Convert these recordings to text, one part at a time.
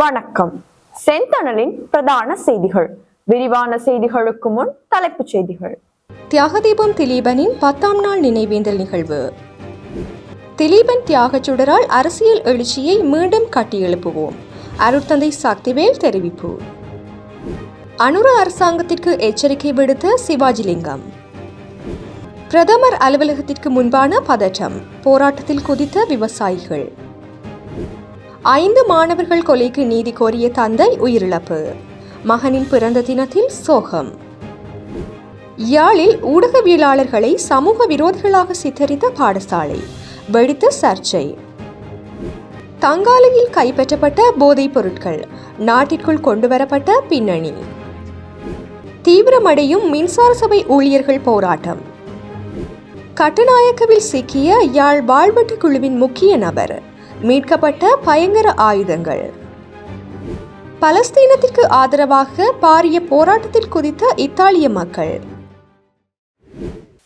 வணக்கம். செந்தணலின் பிரதான செய்திகள். விரிவான செய்திகளுக்கு முன் தலைப்புச் செய்திகள். தியாகதீபம் திலீபனின் பத்தாம் நாள் நினைவேந்தல் நிகழ்வு. திலீபன் தியாகச் சுடரால் அரசியல் எழுச்சியை மீண்டும் கட்டியெழுப்புவோம். அருட்தந்தை சக்திவேல் தெரிவிப்பு. அனுர அரசாங்கத்திற்கு எச்சரிக்கை விடுத்த சிவாஜிலிங்கம் பிரதமர் அலுவலகத்திற்கு முன்பான பதற்றம். போராட்டத்தில் குதித்த விவசாயிகள். ஐந்து மாணவர்கள் கொலைக்கு நீதி கோரிய தந்தை உயிரிழப்பு. மகனின் பிறந்த தினத்தில் சோகம். யாழில் ஊடகவியலாளர்களை சமூக விரோதிகளாக சித்தரித்த பாடசாலை. வெடித்த சர்ச்சை. தங்காலையில் கைப்பற்றப்பட்ட போதைப் பொருட்கள். நாட்டிற்குள் கொண்டுவரப்பட்ட பின்னணி. தீவிரமடையும் மின்சார சபை ஊழியர்கள் போராட்டம். கட்டுநாயக்கவில் சிக்கிய யாழ் வாழ்வெட்டு குழுவின் முக்கிய நபர். மீட்கப்பட்ட பயங்கர ஆயுதங்கள். பலஸ்தீனத்திற்கு ஆதரவாக பாரிய போராட்டத்தில் குதித்த இத்தாலிய மக்கள்.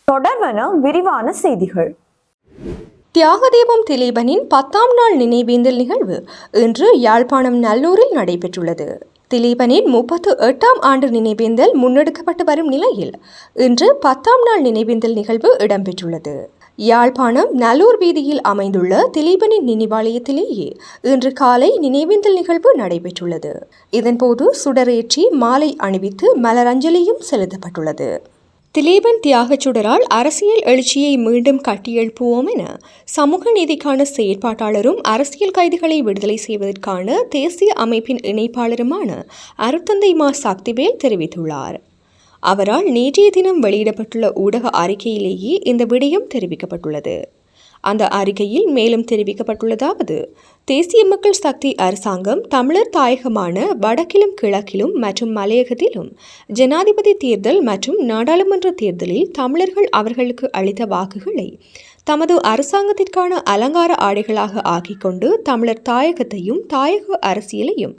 தொடர்வன விரிவான செய்திகள். தியாகதீபம் திலீபனின் பத்தாம் நாள் நினைவேந்தல் நிகழ்வு இன்று யாழ்ப்பாணம் நல்லூரில் நடைபெற்றுள்ளது. திலீபனின் முப்பத்து எட்டாம் ஆண்டு நினைவேந்தல் முன்னெடுக்கப்பட்டு வரும் நிலையில் இன்று பத்தாம் நாள் நினைவேந்தல் நிகழ்வு இடம்பெற்றுள்ளது. யாழ்ப்பாணம் நல்லூர் வீதியில் அமைந்துள்ள திலீபனின் நினைவாலயத்திலேயே இன்று காலை நினைவேந்தல் நிகழ்வு நடைபெற்றுள்ளது. இதன்போது சுடரேற்றி மாலை அணிவித்து மலரஞ்சலியும் செலுத்தப்பட்டுள்ளது. திலீபன் தியாகச் சுடரால் அரசியல் எழுச்சியை மீண்டும் கட்டியெழுப்புவோம் என சமூக நீதிக்கான செயற்பாட்டாளரும் அரசியல் கைதிகளை விடுதலை செய்வதற்கான தேசிய அமைப்பின் இணைப்பாளருமான அருத்தந்தை மா சக்திவேல் தெரிவித்துள்ளார். அவரால் நேற்றைய தினம் வெளியிடப்பட்டுள்ள ஊடக அறிக்கையிலேயே இந்த விடயம் தெரிவிக்கப்பட்டுள்ளது. அந்த அறிக்கையில் மேலும் தெரிவிக்கப்பட்டுள்ளதாவது தேசிய மக்கள் சக்தி அரசாங்கம் தமிழர் தாயகமான வடக்கிலும் கிழக்கிலும் மற்றும் மலையகத்திலும் ஜனாதிபதி தேர்தல் மற்றும் நாடாளுமன்ற தேர்தலில் தமிழர்கள் அவர்களுக்கு அளித்த வாக்குகளை தமது அரசாங்கத்திற்கான அலங்கார ஆடைகளாக ஆக்கிக்கொண்டு தமிழர் தாயகத்தையும் தாயக அரசியலையும்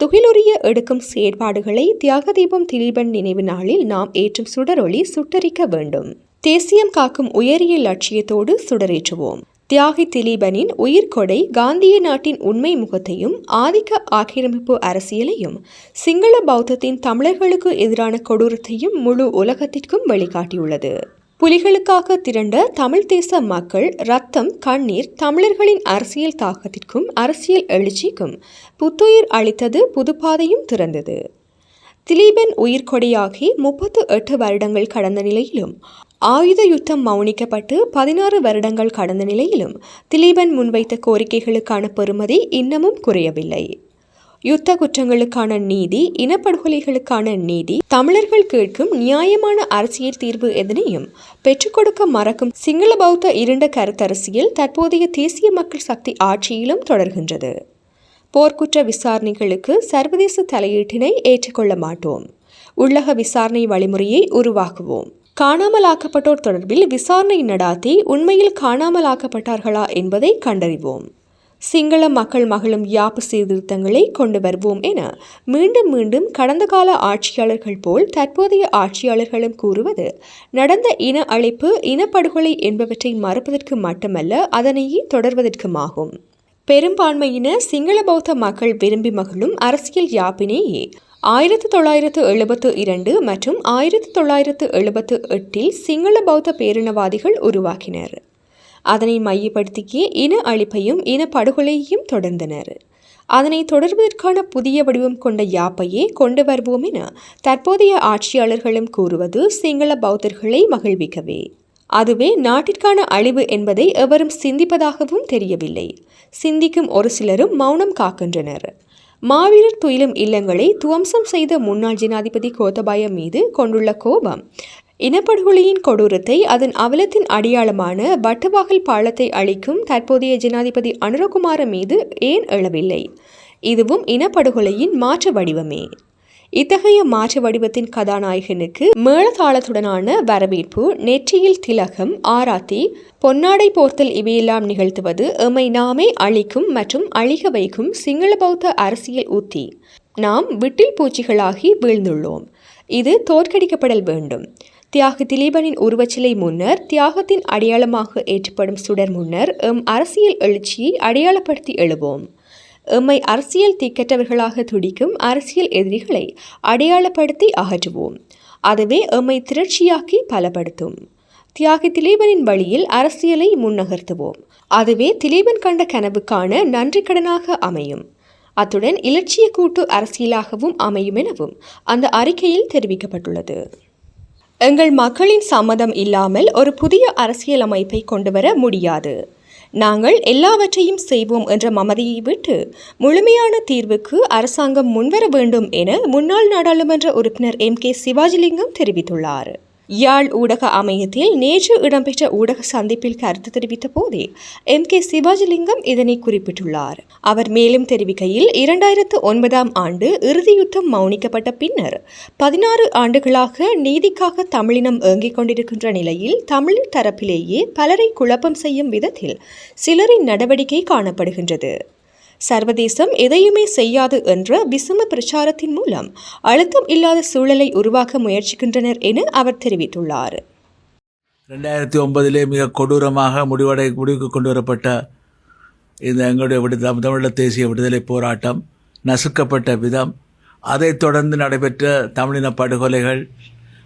துகிலுரிய எடுக்கும் செயற்பாடுகளை தியாகதீபம் திலீபன் நினைவு நாளில் நாம் ஏற்றும் சுடரொளி சுட்டரிக்க வேண்டும். தேசியம் காக்கும் உயரிய லட்சியத்தோடு சுடரேற்றுவோம். தியாகி திலீபனின் உயிர்கொடை காந்திய நாட்டின் உண்மை முகத்தையும் ஆதிக்க ஆக்கிரமிப்பு அரசியலையும் சிங்கள பௌத்தத்தின் தமிழர்களுக்கு எதிரான கொடூரத்தையும் முழு உலகத்திற்கும் வெளிக்காட்டியுள்ளது புலிகளுக்காக திரண்ட தமிழ் தேச மக்கள் ரத்தம் கண்ணீர் தமிழர்களின் அரசியல் தாக்கத்திற்கும் அரசியல் எழுச்சிக்கும் புத்துயிர் அளித்தது புதுப்பாதையும் திறந்தது. திலீபன் உயிர்கொடையாகி முப்பத்து எட்டு வருடங்கள் கடந்த நிலையிலும் ஆயுத யுத்தம் மௌனிக்கப்பட்டு பதினாறு வருடங்கள் கடந்த நிலையிலும் திலீபன் முன்வைத்த கோரிக்கைகளுக்கான பெறுமதி இன்னமும் குறையவில்லை. யுத்த குற்றங்களுக்கான நீதி இனப்படுகொலைகளுக்கான நீதி தமிழர்கள் கேட்கும் நியாயமான அரசியல் தீர்வு எதனையும் பெற்றுக் கொடுக்க மறக்கும் சிங்கள பௌத்த இருண்ட கருத்தரசியல் தற்போதைய தேசிய மக்கள் சக்தி ஆட்சியிலும் தொடர்கின்றது. போர்க்குற்ற விசாரணைகளுக்கு சர்வதேச தலையீட்டினை ஏற்றுக்கொள்ள மாட்டோம். உள்ளக விசாரணை வழிமுறையை உருவாக்குவோம். காணாமலாக்கப்பட்டோர் தொடர்பில் விசாரணை நடாத்தி உண்மையில் காணாமலாக்கப்பட்டார்களா என்பதை கண்டறிவோம். சிங்கள மக்கள் மகளும் யாப்பு சீர்திருத்தங்களை கொண்டு வருவோம் என மீண்டும் மீண்டும் கடந்த கால ஆட்சியாளர்கள் போல் தற்போதைய ஆட்சியாளர்களும் கூறுவது நடந்த இன அழைப்பு இனப்படுகொலை என்பவற்றை மறுப்பதற்கு மட்டுமல்ல அதனையே தொடர்வதற்குமாகும். பெரும்பான்மையின சிங்கள பௌத்த மக்கள் விரும்பி மகளும் அரசியல் யாப்பினேயே ஆயிரத்து தொள்ளாயிரத்து எழுபத்து இரண்டு மற்றும் ஆயிரத்து தொள்ளாயிரத்து எழுபத்து எட்டில் சிங்கள பௌத்த பேரினவாதிகள் உருவாக்கினர். அதனை மையப்படுத்தியே இன அழிப்பையும் இன படுகொலையையும் தொடர்ந்தனர். அதனை தொடர்வதற்கான புதிய வடிவம் கொண்ட யாப்பையே கொண்டு வருவோம் என தற்போதைய ஆட்சியாளர்களும் கூறுவது சிங்கள பௌத்தர்களை மகிழ்விக்கவே. அதுவே நாட்டிற்கான அழிவு என்பதை எவரும் சிந்திப்பதாகவும் தெரியவில்லை. சிந்திக்கும் ஒரு சிலரும் மௌனம் காக்கின்றனர். மாவீரர் துயிலும் இல்லங்களை துவம்சம் செய்த முன்னாள் ஜனாதிபதி கோத்தபாய மீது கொண்டுள்ள கோபம் இனப்படுகொலையின் கொடூரத்தை அதன் அவலத்தின் அடையாளமான வட்டவாகல் பாலத்தை அளிக்கும் தற்போதைய ஜனாதிபதி அனுரகுமார மீது ஏன் எழவில்லை? இதுவும் இனப்படுகொலையின் மாற்று வடிவமே. இத்தகைய மாற்று வடிவத்தின் கதாநாயகனுக்கு மேளதாளத்துடனான வரவேற்பு நெற்றியில் திலகம் ஆராத்தி பொன்னாடை போர்த்தல் இவையெல்லாம் நிகழ்த்துவது எம்மை நாமே அழிக்கும் மற்றும் அழிக வைக்கும் சிங்கள பௌத்த அரசியல் உத்தி நாம் விட்டில் பூச்சிகளாகி வீழ்ந்துள்ளோம். இது தோற்கடிக்கப்படல் வேண்டும். தியாக திலீபனின் உருவச்சிலை முன்னர் தியாகத்தின் அடையாளமாக ஏற்றப்படும் சுடர் முன்னர் எம் அரசியல் எழுச்சியை அடையாளப்படுத்தி எழுவோம். எம்மை அரசியல் திக்கற்றவர்களாக துடிக்கும் அரசியல் எதிரிகளை அடையாளப்படுத்தி அகற்றுவோம். அதுவே எம்மை திரட்சியாக்கி பலப்படுத்தும். தியாகி திலீபனின் வழியில் அரசியலை முன்னகர்த்துவோம். அதுவே திலீபன் கண்ட கனவுக்கான நன்றிக்கடனாக அமையும். அத்துடன் இலட்சிய கூட்டு அரசியலாகவும் அமையும் எனவும் அந்த அறிக்கையில் தெரிவிக்கப்பட்டுள்ளது. எங்கள் மக்களின் சம்மதம் இல்லாமல் ஒரு புதிய அரசியலமைப்பை கொண்டு வர முடியாது. நாங்கள் எல்லாவற்றையும் செய்வோம் என்ற மமதியை விட்டு முழுமையான தீர்வுக்கு அரசாங்கம் முன்வர வேண்டும் என முன்னாள் நாடாளுமன்ற உறுப்பினர் எம் கே சிவாஜிலிங்கம் தெரிவித்துள்ளார். யாழ் ஊடக அமையத்தில் நேற்று இடம்பெற்ற ஊடக சந்திப்பில் கருத்து தெரிவித்த போதே எம் கே சிவாஜிலிங்கம் இதனை குறிப்பிட்டுள்ளார். அவர் மேலும் தெரிவிக்கையில் இரண்டாயிரத்து ஒன்பதாம் ஆண்டு இறுதி யுத்தம் மௌனிக்கப்பட்ட பின்னர் பதினாறு ஆண்டுகளாக நீதிக்காக தமிழினம் ஏங்கிக் கொண்டிருக்கின்ற நிலையில் தமிழ் தரப்பிலேயே பலரை குழப்பம் செய்யும் விதத்தில் சிலரின் நடவடிக்கை காணப்படுகின்றது. சர்வதேசம் எதையுமே செய்யாது என்ற விசம பிரச்சாரத்தின் மூலம் அழுத்தம் இல்லாத சூழலை உருவாக்க முயற்சிக்கின்றனர் என அவர் தெரிவித்துள்ளார். ரெண்டாயிரத்தி ஒன்பதிலே மிக கொடூரமாக முடிவடை முடிவுக்கு கொண்டு வரப்பட்ட இந்த எங்களுடைய விடு தமிழ தேசிய விடுதலை போராட்டம் நசுக்கப்பட்ட விதம் அதைத் தொடர்ந்து நடைபெற்ற தமிழின படுகொலைகள்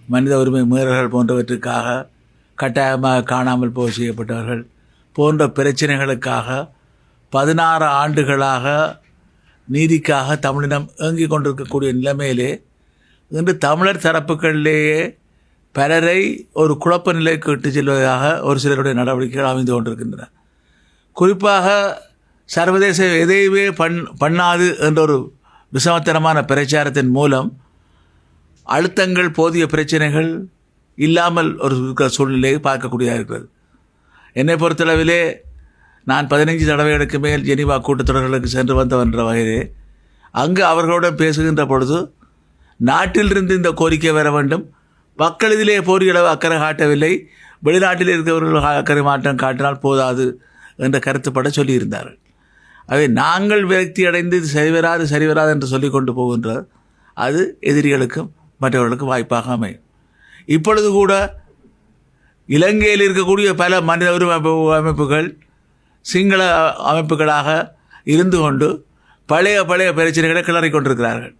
மனித உரிமை மீறல்கள் போன்றவற்றுக்காக கட்டாயமாக காணாமல் போக செய்யப்பட்டவர்கள் போன்ற பிரச்சனைகளுக்காக பதினாறு ஆண்டுகளாக நீதிக்காக தமிழினம் ஏங்கிக் கொண்டிருக்கக்கூடிய நிலைமையிலே இன்று தமிழர் தரப்புகளிலேயே பலரை ஒரு குழப்ப நிலைக்கு இட்டு செல்வதாக ஒரு சிலருடைய நடவடிக்கைகள் அமைந்து கொண்டிருக்கின்றன. குறிப்பாக சர்வதேச எதையுமே பண் பண்ணாது என்ற ஒரு விஷமத்தனமான பிரச்சாரத்தின் மூலம் அழுத்தங்கள் போதிய பிரச்சனைகள் இல்லாமல் ஒரு இருக்கிற சூழ்நிலையை பார்க்கக்கூடியதாக இருக்கிறது. என்னை பொறுத்தளவிலே நான் பதினைஞ்சு தடவைகளுக்கு மேல் ஜெனிவா கூட்டத்தொடர்களுக்கு சென்று வந்தவன்ற வகையிலே அங்கு அவர்களுடன் பேசுகின்ற பொழுது நாட்டிலிருந்து இந்த கோரிக்கை வர வேண்டும். மக்கள் இதிலே போரியளவு அக்கறை காட்டவில்லை. வெளிநாட்டில் இருக்கிறவர்கள் அக்கறை மாற்றம் காட்டினால் போதாது என்ற கருத்துப்பட சொல்லியிருந்தார்கள். அவை நாங்கள் விரக்தி அடைந்து இது சரிவராது சரிவராது என்று சொல்லிக் கொண்டு போகின்ற அது எதிரிகளுக்கும் மற்றவர்களுக்கும் வாய்ப்பாக அமையும். இப்பொழுது கூட இலங்கையில் இருக்கக்கூடிய பல மனித உரிமை அமைப்பு- அமைப்புகள் சிங்கள அமைப்புகளாக இருந்து கொண்டு பழைய பழைய பிரச்சனைகளை கிளறிக் கொண்டிருக்கிறார்கள்.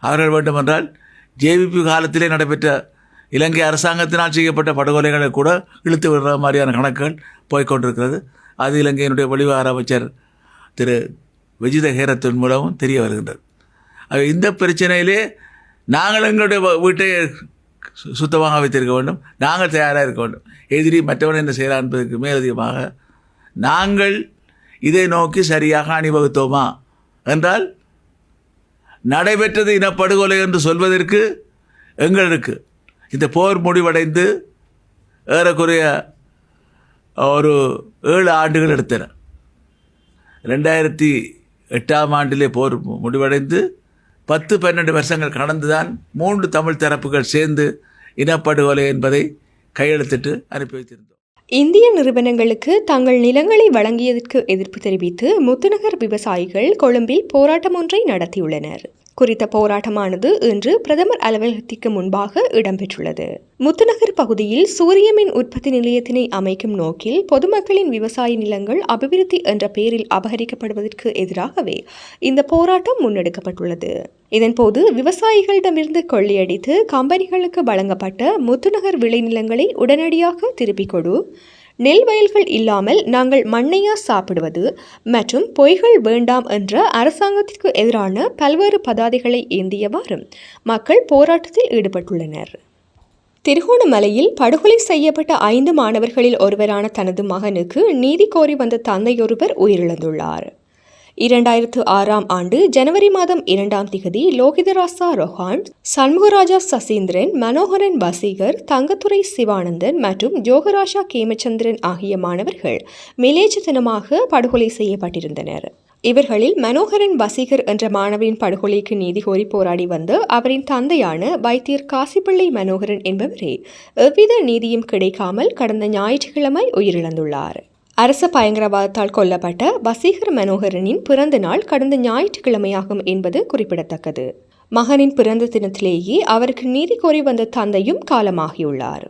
அவர்கள் வேண்டுமென்றால் ஜேவிபி காலத்திலே நடைபெற்ற இலங்கை அரசாங்கத்தினால் செய்யப்பட்ட படுகொலைகளை கூட இழுத்து விடுற மாதிரியான கணக்குகள் போய்க்கொண்டிருக்கிறது அது இலங்கையினுடைய வெளிவார அமைச்சர் திரு. விஜித ஹேரத்தின் மூலமும் தெரிய வருகின்றது. இந்த பிரச்சனையிலே நாங்கள் எங்களுடைய வீட்டை சு- சுத்தமாக வைத்திருக்க வேண்டும். நாங்கள் தயாராக இருக்க வேண்டும். எதிரி மற்றவன் என்ன செய்கிறான் என்பதற்கு மேலதிகமாக நாங்கள் இதை நோக்கி சரியாக அணிவகுத்தோமா? என்றால் நடைபெற்றது இனப்படுகொலை என்று சொல்வதற்கு எங்களுக்கு இந்த போர் முடிவடைந்து ஏறக்குறைய ஒரு ஏழு ஆண்டுகள் எடுத்தன. ரெண்டாயிரத்தி எட்டாம் ஆண்டிலே போர் முடிவடைந்து பத்து பன்னெண்டு வருஷங்கள் கடந்து தான் மூன்று தமிழ் தரப்புகள் சேர்ந்து இனப்படுகொலை என்பதை கையெழுத்திட்டு அனுப்பி வைத்திருந்தோம். இந்திய நிறுவனங்களுக்கு தங்கள் நிலங்களை வழங்கியதற்கு எதிர்ப்பு தெரிவித்து முத்துநகர் விவசாயிகள் கொழும்பில் போராட்டம் ஒன்றை நடத்தியுள்ளனர். குறித்த போராட்டமானது இன்று பிரதமர் அலுவலகத்திற்கு முன்பாக இடம்பெற்றுள்ளது. முத்துநகர் பகுதியில் சூரிய மின் உற்பத்தி நிலையத்தினை அமைக்கும் நோக்கில் பொதுமக்களின் விவசாய நிலங்கள் அபிவிருத்தி என்ற பெயரில் அபகரிக்கப்படுவதற்கு எதிராகவே இந்த போராட்டம் முன்னெடுக்கப்பட்டுள்ளது. இதன்போது விவசாயிகளிடமிருந்து கொள்ளையடித்து கம்பெனிகளுக்கு வழங்கப்பட்ட முத்துநகர் விளைநிலங்களை உடனடியாக திருப்பிக் கொடு. நெல் வயல்கள் இல்லாமல் நாங்கள் மண்ணையா சாப்பிடுவது மற்றும் பொய்கள் வேண்டாம் என்ற அரசாங்கத்திற்கு எதிரான பல்வேறு பதாதைகளை ஏந்தியவாறு மக்கள் போராட்டத்தில் ஈடுபட்டுள்ளனர். திருகோணமலையில் படுகொலை செய்யப்பட்ட ஐந்து மாணவர்களில் ஒருவரான தனது மகனுக்கு நீதி கோரி வந்த தந்தையொருவர் உயிரிழந்துள்ளார். இரண்டாயிரத்து ஆறாம் ஆண்டு ஜனவரி மாதம் இரண்டாம் திகதி லோகிதராசா ரொஹான் சண்முகராஜா சசீந்திரன் மனோகரன் பசீகர் தங்கத்துறை சிவானந்தன் மற்றும் ஜோகராஷா கேமச்சந்திரன் ஆகிய மாணவர்கள் மிலேச்சத்தனமாக படுகொலை செய்யப்பட்டிருந்தனர். இவர்களில் மனோகரன் வசீகர் என்ற மாணவரின் படுகொலைக்கு நீதி கோரி போராடி வந்த அவரின் தந்தையான வைத்தியர் காசிப்பிள்ளை மனோகரன் என்பவரே எவ்வித நீதியும் கிடைக்காமல் கடந்த ஞாயிற்றுக்கிழமை உயிரிழந்துள்ளார். அரச பயங்கரவாதத்தால் கொல்லப்பட்ட வசீகர் மனோகரனின் பிறந்த நாள் கடந்த ஞாயிற்றுக்கிழமையாகும் என்பது குறிப்பிடத்தக்கது. மகனின் பிறந்த தினத்திலேயே அவருக்கு நீதி கோரி வந்த தந்தையும் காலமாகியுள்ளார்.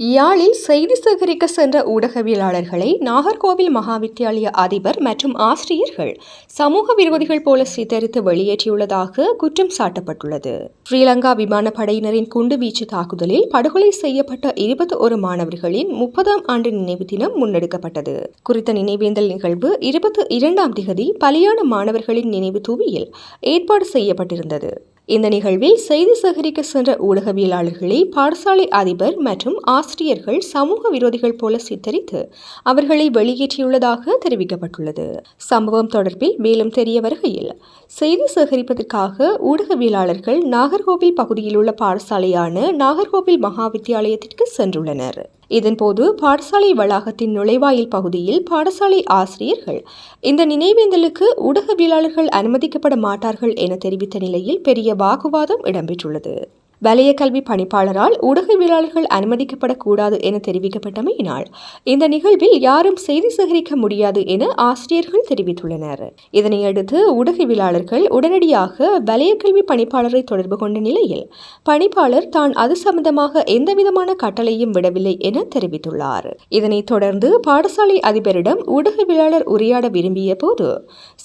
யாழில் செய்தி சேகரிக்க சென்ற ஊடகவியலாளர்களை நாகர்கோவில் மகாவித்தியாலய அதிபர் மற்றும் ஆசிரியர்கள் சமூக விரோதிகள் போல சித்தரித்து வெளியேற்றியுள்ளதாக குற்றம் சாட்டப்பட்டுள்ளது. ஸ்ரீலங்கா விமானப்படையினரின் குண்டுவீச்சு தாக்குதலில் படுகொலை செய்யப்பட்ட இருபத்தி ஒரு மாணவர்களின் முப்பதாம் ஆண்டு நினைவு தினம் முன்னெடுக்கப்பட்டது. குறித்த நினைவேந்தல் நிகழ்வு இருபத்தி இரண்டாம் திகதி பலியான மாணவர்களின் நினைவு தூவியில் ஏற்பாடு செய்யப்பட்டிருந்தது. இந்த நிகழ்வில் செய்தி சேகரிக்க சென்ற ஊடகவியலாளர்களை பாடசாலை அதிபர் மற்றும் ஆசிரியர்கள் சமூக விரோதிகள் போல சித்தரித்து அவர்களை வெளியேற்றியுள்ளதாக தெரிவிக்கப்பட்டுள்ளது. சம்பவம் தொடர்பில் மேலும் தெரிய வருகையில் செய்தி சேகரிப்பதற்காக ஊடகவியலாளர்கள் நாகர்கோவில் பகுதியில் உள்ள பாடசாலையான நாகர்கோவில் மகாவித்தியாலயத்திற்கு சென்றுள்ளனர். இதன்போது பாடசாலை வளாகத்தின் நுழைவாயில் பகுதியில் பாடசாலை ஆசிரியர்கள் இந்த நினைவேந்தலுக்கு ஊடகவியலாளர்கள் அனுமதிக்கப்பட மாட்டார்கள் என தெரிவித்த நிலையில் பெரிய வாக்குவாதம் இடம்பெற்றுள்ளது. வலய கல்வி பணிப்பாளரால் ஊடகவியலாளர்கள் அனுமதிக்கப்படக்கூடாது என தெரிவிக்கப்பட்டமையினால் இந்த நிகழ்வில் யாரும் செய்தி சேகரிக்க முடியாது என ஆசிரியர்கள் தெரிவித்துள்ளனர். இதனையடுத்து ஊடகவியலாளர்கள் உடனடியாக வலய கல்வி பணிப்பாளரை தொடர்பு கொண்ட நிலையில் பணிப்பாளர் தான் அது சம்பந்தமாக எந்தவிதமான கட்டளையும் விடவில்லை என தெரிவித்துள்ளார். இதனைத் தொடர்ந்து பாடசாலை அதிபரிடம் ஊடகவியலாளர் உரையாட விரும்பிய போது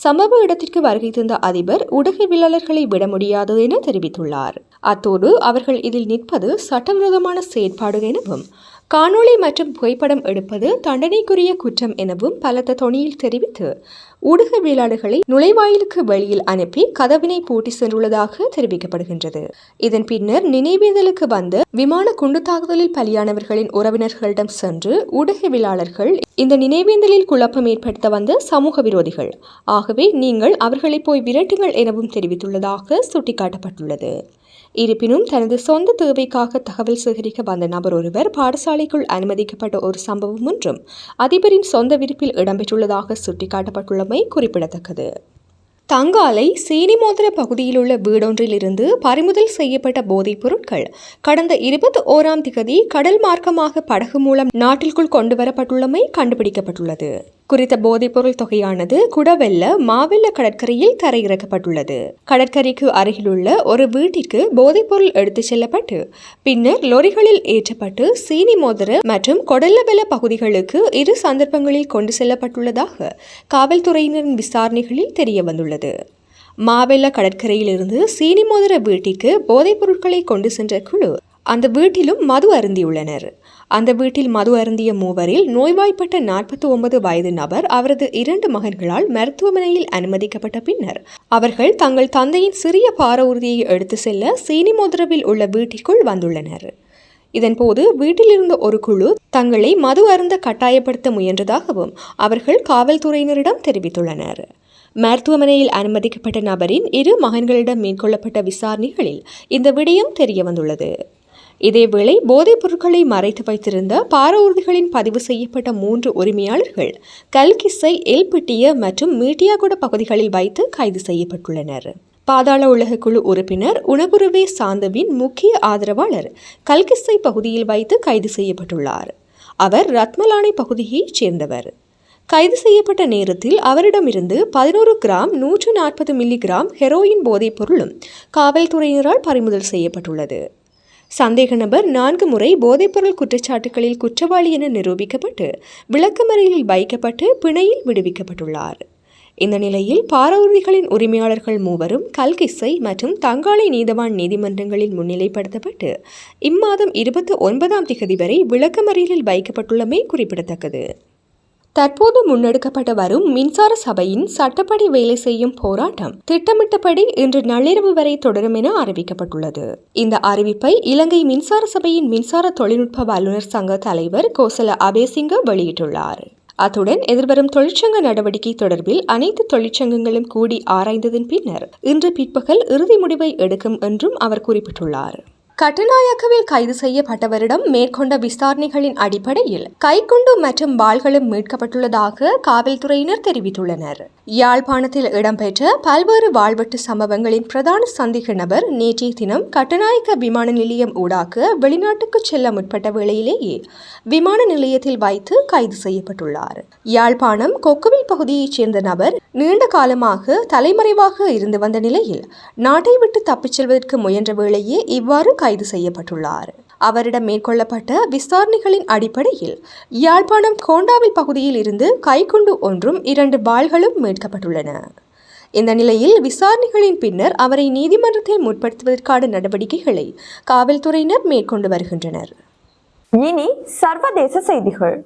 சம்பவ இடத்திற்கு வருகை தந்த அதிபர் ஊடகவியலாளர்களை விட முடியாது என தெரிவித்துள்ளார். அத்தோடு அவர்கள் இதில் நிற்பது சட்டவிரோதமான செயற்பாடு எனவும் காணொளி மற்றும் புகைப்படம் எடுப்பது தண்டனைக்குரிய குற்றம் எனவும் பலத்த தொனியில் தெரிவித்து ஊடகவியலாளர்களை நுழைவாயிலுக்கு வெளியில் அனுப்பி கதவினை பூட்டி சென்றுள்ளதாக தெரிவிக்கப்படுகின்றது. இதன் பின்னர் நினைவேந்தலுக்கு வந்த விமான குண்டு தாக்குதலில் பலியானவர்களின் உறவினர்களிடம் சென்று ஊடகவியலாளர்கள் இந்த நினைவேந்தலில் குழப்பம் ஏற்படுத்த வந்த சமூக விரோதிகள் ஆகவே நீங்கள் அவர்களை போய் விரட்டுங்கள் எனவும் தெரிவித்துள்ளதாக சுட்டிக்காட்டப்பட்டுள்ளது. இருப்பினும் தனது சொந்த தேவைக்காக தகவல் சேகரிக்க வந்த நபர் ஒருவர் பாடசாலைக்குள் அனுமதிக்கப்பட்ட ஒரு சம்பவம் ஒன்றும் அதிபரின் சொந்த விருப்பில் இடம்பெற்றுள்ளதாக சுட்டிக்காட்டப்பட்டுள்ளமை குறிப்பிடத்தக்கது. தங்காலை சீனிமோதிர பகுதியில் உள்ள வீடொன்றிலிருந்து பறிமுதல் செய்யப்பட்ட போதைப் பொருட்கள் கடந்த இருபத்தி ஓராம் திகதி கடல் மார்க்கமாக படகு மூலம் நாட்டிற்குள் கொண்டு வரப்பட்டுள்ளமை கண்டுபிடிக்கப்பட்டுள்ளது. குறித்த போதைப்பொருள் தொகையானது குடவெல்ல மாவெல்ல கடற்கரையில் தரையிறக்கப்பட்டுள்ளது. கடற்கரைக்கு அருகிலுள்ள ஒரு வீட்டிற்கு போதைப்பொருள் எடுத்துச் செல்லப்பட்டு பின்னர் லொரிகளில் ஏற்றப்பட்டு சீனி மோதிர மற்றும் கொடல்லவெல பகுதிகளுக்கு இரு சந்தர்ப்பங்களில் கொண்டு செல்லப்பட்டுள்ளதாக காவல்துறையினரின் விசாரணைகளில் தெரிய வந்துள்ளது மாவெல்ல கடற்கரையிலிருந்து சீனி மோதிர வீட்டிற்கு போதைப் பொருட்களை கொண்டு சென்ற குழு அந்த வீட்டிலும் மது அருந்தியுள்ளனர். அந்த வீட்டில் மது அருந்திய மூவரில் நோய்வாய்ப்பட்ட நாற்பத்தி ஒன்பது வயது நபர் அவரது இரண்டு மகன்களால் மருத்துவமனையில் அனுமதிக்கப்பட்ட பின்னர் அவர்கள் தங்கள் தந்தையின் சிறிய பார உறுதியை எடுத்து செல்ல சீனிமோதிரவில் உள்ள வீட்டிற்குள் வந்துள்ளனர். இதன்போது வீட்டிலிருந்த ஒரு குழு தங்களை மது அருந்த கட்டாயப்படுத்த முயன்றதாகவும் அவர்கள் காவல்துறையினரிடம் தெரிவித்துள்ளனர். மருத்துவமனையில் அனுமதிக்கப்பட்ட நபரின் இரு மகன்களிடம் மேற்கொள்ளப்பட்ட விசாரணைகளில் இந்த விடயம் தெரிய வந்துள்ளது இதேவேளை போதைப் பொருட்களை மறைத்து வைத்திருந்த பார ஊர்திகளின் பதிவு செய்யப்பட்ட மூன்று உரிமையாளர்கள் கல்கிஸ்ஸை எல்பிட்டிய மற்றும் மீட்டியாகுட பகுதிகளில் வைத்து கைது செய்யப்பட்டுள்ளனர். பாதாள உலக குழு உறுப்பினர் உணவுருவே சாந்தவின் முக்கிய ஆதரவாளர் கல்கிஸ்ஸை பகுதியில் வைத்து கைது செய்யப்பட்டுள்ளார். அவர் ரத்மலானை பகுதியைச் சேர்ந்தவர். கைது செய்யப்பட்ட நேரத்தில் அவரிடமிருந்து பதினோரு கிராம் நூற்று நாற்பது மில்லிகிராம் ஹெரோயின் போதைப் பொருளும் காவல்துறையினரால் பறிமுதல் செய்யப்பட்டுள்ளது. சந்தேக நபர் நான்கு முறை போதைப்பொருள் குற்றச்சாட்டுகளில் குற்றவாளி என நிரூபிக்கப்பட்டு விளக்கமறையில் வைக்கப்பட்டு பிணையில் விடுவிக்கப்பட்டுள்ளார். இந்த நிலையில் பாரவுறுதிகளின் உரிமையாளர்கள் மூவரும் கல்கிஸ்ஸை மற்றும் தங்காலை நீதவான் நீதிமன்றங்களில் முன்னிலைப்படுத்தப்பட்டு இம்மாதம் இருபத்தி ஒன்பதாம் திகதி வரை விளக்கமறியலில் வைக்கப்பட்டுள்ளமை குறிப்பிடத்தக்கது. தற்போது முன்னெடுக்கப்பட்டு வரும் மின்சார சபையின் சட்டப்படி வேலை செய்யும் போராட்டம் திட்டமிட்டபடி இன்று நள்ளிரவு வரை தொடரும் என அறிவிக்கப்பட்டுள்ளது. இந்த அறிவிப்பை இலங்கை மின்சார சபையின் மின்சார தொழில்நுட்ப வல்லுநர் சங்க தலைவர் கோசல அபேசிங்க வெளியிட்டுள்ளார். அத்துடன் எதிர்வரும் தொழிற்சங்க நடவடிக்கை தொடர்பில் அனைத்து தொழிற்சங்கங்களும் கூடி ஆராய்ந்ததன் பின்னர் இன்று பிற்பகல் இறுதி முடிவை எடுக்கும் என்றும் அவர் குறிப்பிட்டுள்ளார். கட்டுநாயக்கவில் கைது செய்யப்பட்டவரிடம் மேற்கொண்ட விசாரணைகளின் அடிப்படையில் கைக்குண்டு மற்றும் வாள்களும் மீட்கப்பட்டுள்ளதாக காவல்துறையினர் தெரிவித்துள்ளனர். யாழ்ப்பாணத்தில் இடம்பெற்ற பல்வேறு வாழ்வெட்டு சம்பவங்களின் பிரதான சந்தேக நபர் நேற்றைய தினம் கட்டுநாயக்க விமான நிலையம் ஊடாக வெளிநாட்டுக்கு செல்ல முற்பட்ட வேளையிலேயே விமான நிலையத்தில் வைத்து கைது செய்யப்பட்டுள்ளார். யாழ்ப்பாணம் கொக்குவில் பகுதியைச் சேர்ந்த நபர் நீண்ட காலமாக தலைமறைவாக இருந்து வந்த நிலையில் நாட்டை விட்டு தப்பிச் செல்வதற்கு முயன்ற வேளையே இவ்வாறு கைது செய்யப்பட்டுள்ளார். அவரிடம் மேற்கொள்ளப்பட்ட விசாரணைகளின் அடிப்படையில் யாழ்ப்பாணம் கோண்டாவில் பகுதியில் இருந்து கைக்குண்டு ஒன்றும் இரண்டு பால்களும் மீட்கப்பட்டுள்ளன. இந்த நிலையில் விசாரணைகளின் பின்னர் அவரை நீதிமன்றத்தில் முற்படுத்துவதற்கான நடவடிக்கைகளை காவல்துறையினர் மேற்கொண்டு வருகின்றனர். இனி சர்வதேச செய்திகள்.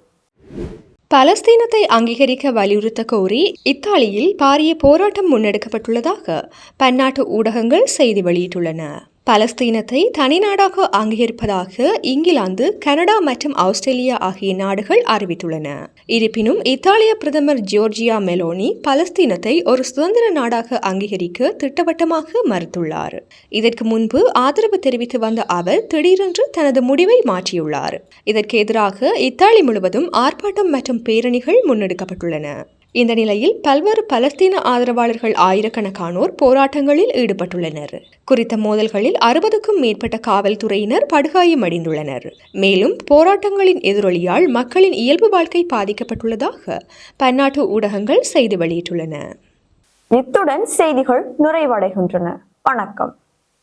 பலஸ்தீனத்தை அங்கீகரிக்க வலியுறுத்த கோரி இத்தாலியில் பாரிய போராட்டம் முன்னெடுக்கப்பட்டுள்ளதாக பன்னாட்டு ஊடகங்கள் செய்தி வெளியிட்டுள்ளன. பலஸ்தீனத்தை தனி நாடாக அங்கீகரிப்பதாக இங்கிலாந்து கனடா மற்றும் ஆஸ்திரேலியா ஆகிய நாடுகள் அறிவித்துள்ளன. இருப்பினும் இத்தாலிய பிரதமர் ஜோர்ஜியா மெலோனி பலஸ்தீனத்தை ஒரு சுதந்திர நாடாக அங்கீகரிக்க திட்டவட்டமாக மறுத்துள்ளார். இதற்கு முன்பு ஆதரவு தெரிவித்து வந்த அவர் திடீரென்று தனது முடிவை மாற்றியுள்ளார். இதற்கு எதிராக இத்தாலி முழுவதும் ஆர்ப்பாட்டம் மற்றும் பேரணிகள் முன்னெடுக்கப்பட்டுள்ளன. இந்த நிலையில் பல்வேறு பலஸ்தீன ஆதரவாளர்கள் ஆயிரக்கணக்கானோர் போராட்டங்களில் ஈடுபட்டுள்ளனர். குறித்த மோதல்களில் அறுபதுக்கும் மேற்பட்ட காவல்துறையினர் படுகாயமடைந்துள்ளனர். மேலும் போராட்டங்களின் எதிரொலியால் மக்களின் இயல்பு வாழ்க்கை பாதிக்கப்பட்டுள்ளதாக பன்னாட்டு ஊடகங்கள் செய்தி வெளியிட்டுள்ளன. இத்துடன் செய்திகள் நிறைவடைகின்றன. வணக்கம்.